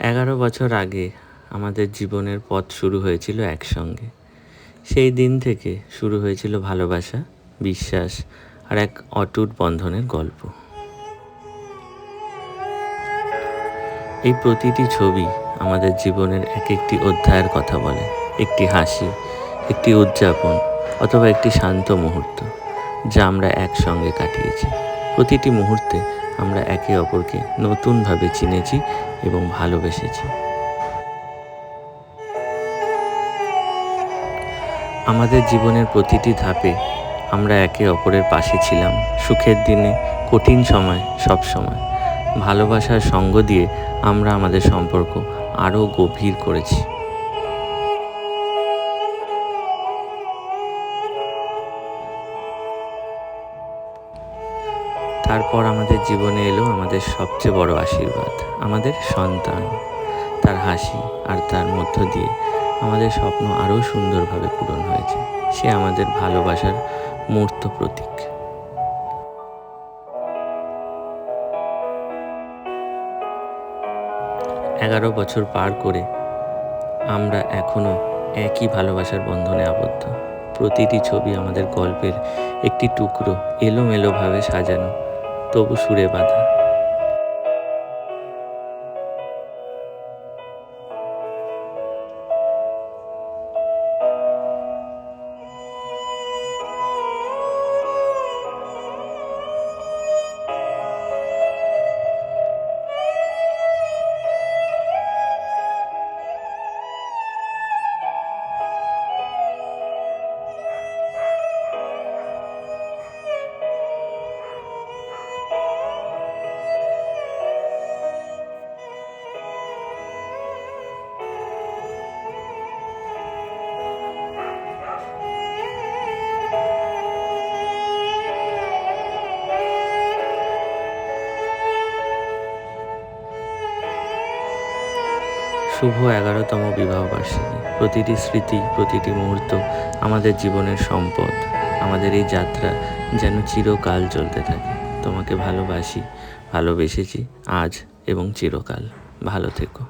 এগারো বছর আগে আমাদের জীবনের পথ শুরু হয়েছিল একসঙ্গে। সেই দিন থেকে শুরু হয়েছিল ভালোবাসা, বিশ্বাস আর এক অটুট বন্ধনের গল্প। এই প্রতিটি ছবি আমাদের জীবনের এক একটি অধ্যায়ের কথা বলে। একটি হাসি, একটি উদযাপন অথবা একটি শান্ত মুহূর্ত যা আমরা একসঙ্গে কাটিয়েছি। প্রতিটি মুহূর্তে আমরা একে অপরকে নতুনভাবে চিনেছি এবং ভালোবেসেছি। আমাদের জীবনের প্রতিটি ধাপে আমরা একে অপরের পাশে ছিলাম, সুখের দিনে, কঠিন সময়, সব সময়। ভালোবাসার সঙ্গ দিয়ে আমরা আমাদের সম্পর্ক আরও গভীর করেছি। তারপর আমাদের জীবনে এলো আমাদের সবচেয়ে বড় আশীর্বাদ, আমাদের সন্তান। তার হাসি আর তার মধ্য দিয়ে আমাদের স্বপ্ন আরও সুন্দরভাবে পূরণ হয়েছে। সে আমাদের ভালোবাসার মূর্ত প্রতীক। এগারো বছর পার করে আমরা এখনও একই ভালোবাসার বন্ধনে আবদ্ধ। প্রতিটি ছবি আমাদের গল্পের একটি টুকরো এলোমেলোভাবে সাজানো। তবু সুরে বাঁধা। শুভ এগারোতম বিবাহবার্ষিকী প্রতিটি স্মৃতি, প্রতিটি মুহূর্ত আমাদের জীবনের সম্পদ। আমাদের এই যাত্রা যেন চিরকাল চলতে থাকে। তোমাকে ভালোবাসি, ভালোবেসেছি আজ এবং চিরকাল। ভালো থেকো।